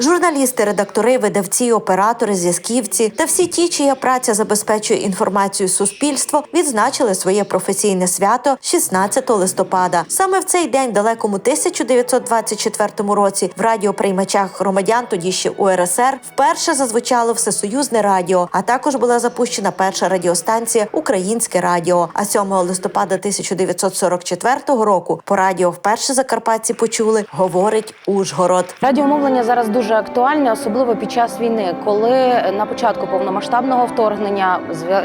Журналісти, редактори, видавці, оператори, зв'язківці та всі ті, чия праця забезпечує інформацію суспільство, відзначили своє професійне свято 16 листопада. Саме в цей день, далекому 1924 році, в радіоприймачах громадян, тоді ще УРСР, вперше зазвучало всесоюзне радіо. А також була запущена перша радіостанція Українське радіо. А 7 листопада 1944 року по радіо вперше закарпатці почули говорить Ужгород. Радіомовлення зараз дуже актуальне, особливо під час війни, коли на початку повномасштабного вторгнення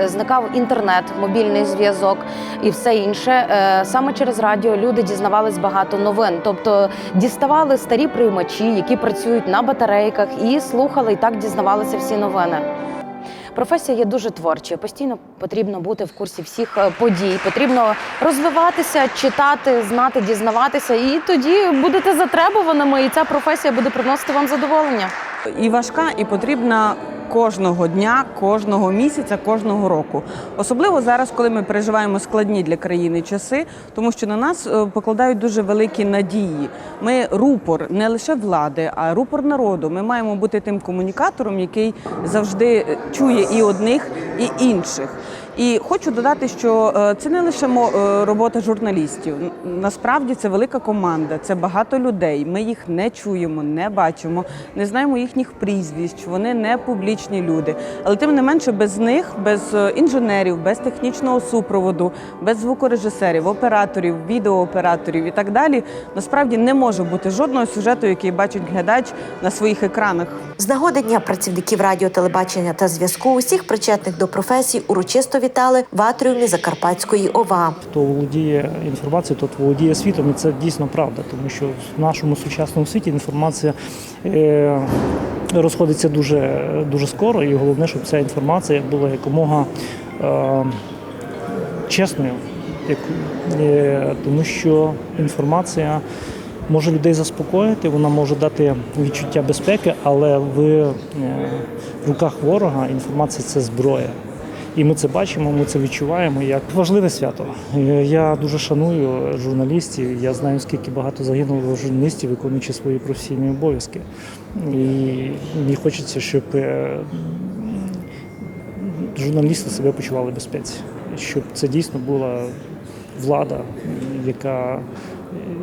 зникав інтернет, мобільний зв'язок і все інше. Е, Саме через радіо люди дізнавались багато новин, тобто діставали старі приймачі, які працюють на батарейках, і слухали, і так дізнавалися всі новини. Професія є дуже творчою. Постійно потрібно бути в курсі всіх е, подій. Потрібно розвиватися, читати, знати, дізнаватися, і тоді будете затребуваними, і ця професія буде приносити вам задоволення. і важка, і потрібна кожного дня, кожного місяця, кожного року. Особливо зараз, коли ми переживаємо складні для країни часи, тому що на нас е, покладають дуже великі надії. Ми рупор не лише влади, а рупор народу. Ми маємо бути тим комунікатором, який завжди е, чує і одних, і інших. І хочу додати, що е, це не лише е, робота журналістів. Насправді це велика команда, це багато людей. Ми їх не чуємо, не бачимо, не знаємо їхніх прізвищ. Вони не публічні люди. Але тим не менше, без них, без е, інженерів, без технічного супроводу, без звукорежисерів, операторів, відеооператорів і так далі, насправді не може бути жодного сюжету, який бачить глядач на своїх екранах. З нагоди дня працівників радіо, телебачення та зв'язку усіх причетних до професій урочисто вітали в атріумі Закарпатської ОВА. хто володіє інформацією, тот володіє світом, і це дійсно правда, тому що в нашому сучасному світі інформація е, розходиться дуже, дуже скоро, і головне, щоб ця інформація була якомога е, чесною, як, е, тому що інформація. Може людей заспокоїти, вона може дати відчуття безпеки, але в, е, в руках ворога інформація це зброя. І ми це бачимо, ми це відчуваємо як важливе свято. Е, Я дуже шаную журналістів. Я знаю, скільки багато загинуло журналістів, виконуючи свої професійні обов'язки. І мені хочеться, щоб е, журналісти себе почували безпеці, щоб це дійсно була влада, яка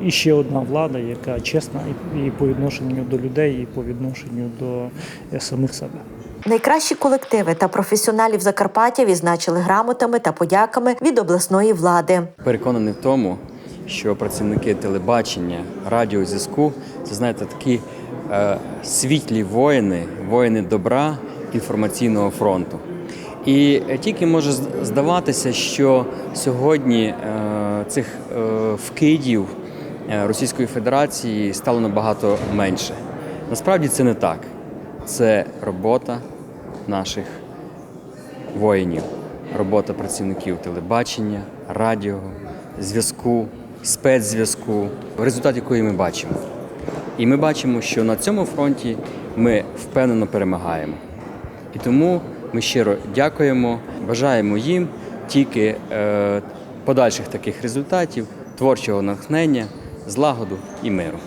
і ще одна влада, яка чесна і і по відношенню до людей, і по відношенню до е, самих себе. Найкращі колективи та професіоналів Закарпаття відзначили грамотами та подяками від обласної влади. Переконаний в тому, що працівники телебачення, радіозв'язку це знаєте такі е, світлі воїни, воїни добра інформаційного фронту. І тільки може здаватися, що сьогодні е, цих е, вкидів е, Російської Федерації стало набагато менше. Насправді це не так. Це робота наших воїнів, робота працівників телебачення, радіо, зв'язку, спецзв'язку, результат якої ми бачимо. І ми бачимо, що на цьому фронті ми впевнено перемагаємо. І тому ми щиро дякуємо, бажаємо їм тільки е, подальших таких результатів, творчого натхнення, злагоду і миру.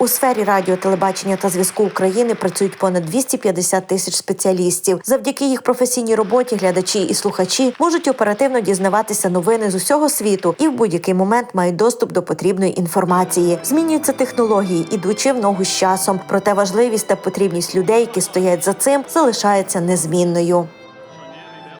У сфері радіо, телебачення та зв'язку України працюють понад 250 тисяч спеціалістів. Завдяки їх професійній роботі глядачі і слухачі можуть оперативно дізнаватися новини з усього світу і в будь-який момент мають доступ до потрібної інформації. Змінюються технології, ідучи в ногу з часом. Проте важливість та потрібність людей, які стоять за цим, залишається незмінною.